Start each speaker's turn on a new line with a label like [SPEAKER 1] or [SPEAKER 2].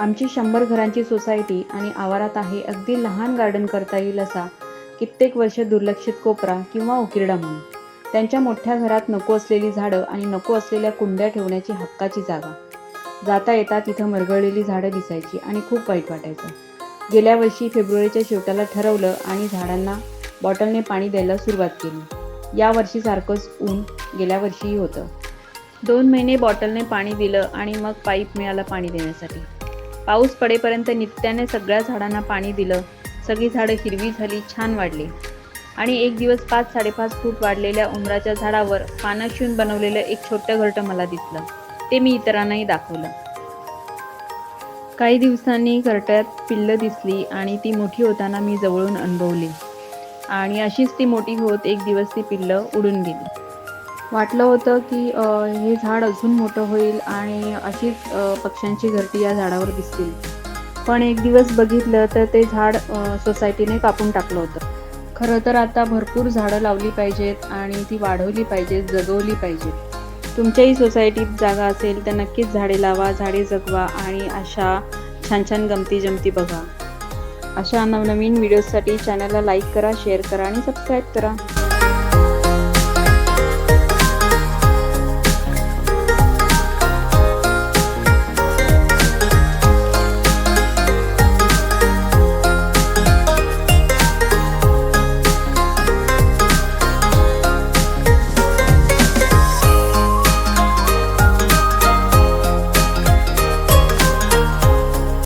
[SPEAKER 1] आमची शंभर घरांची सोसायटी आणि आवारात आहे अगदी लहान गार्डन करता येईल असा कित्येक वर्ष दुर्लक्षित कोपरा किंवा उकिरडा म्हणून. त्यांच्या मोठ्या घरात नको असलेली झाडं आणि नको असलेल्या कुंड्या ठेवण्याची हक्काची जागा. जाता येता तिथं मरगळलेली झाडं दिसायची आणि खूप वाईट वाटायचं. गेल्या वर्षी फेब्रुवारीच्या शेवटाला ठरवलं आणि झाडांना बॉटलने पाणी द्यायला सुरुवात केली. या वर्षीसारखंच ऊन गेल्या वर्षीही होतं. दोन महिने बॉटलने पाणी दिलं आणि मग पाईप मिळाला पाणी देण्यासाठी. पाऊस पडेपर्यंत नित्याने सगळ्या झाडांना पाणी दिलं. सगळी झाडं हिरवी झाली छान वाढली. आणि एक दिवस पाच साडेपाच फूट वाढलेल्या उमराच्या झाडावर पानं शिवून बनवलेलं एक छोटं घरटं मला दिसलं. ते मी इतरांनाही दाखवलं. काही दिवसांनी घरट्यात पिल्लं दिसली आणि ती मोठी होताना मी जवळून अनुभवली. आणि अशीच ती मोठी होत एक दिवस ती पिल्लं उडून गेली. वाटलं होतं की हे झाड अजून मोठं होईल आणि अशीच पक्ष्यांची घरटी या झाडावर दिसतील. पण एक दिवस बघितलं तर ते झाड सोसायटीने कापून टाकलं होतं. खरं तर आता भरपूर झाडं लावली पाहिजेत आणि ती वाढवली पाहिजेत जगवली पाहिजेत. तुमच्याही सोसायटीत जागा असेल तर नक्कीच झाडे लावा झाडे जगवा आणि अशा छान छान गमती जमती बघा. अशा नवनवीन व्हिडिओजसाठी चॅनलला लाईक करा शेअर करा आणि सबस्क्राईब करा.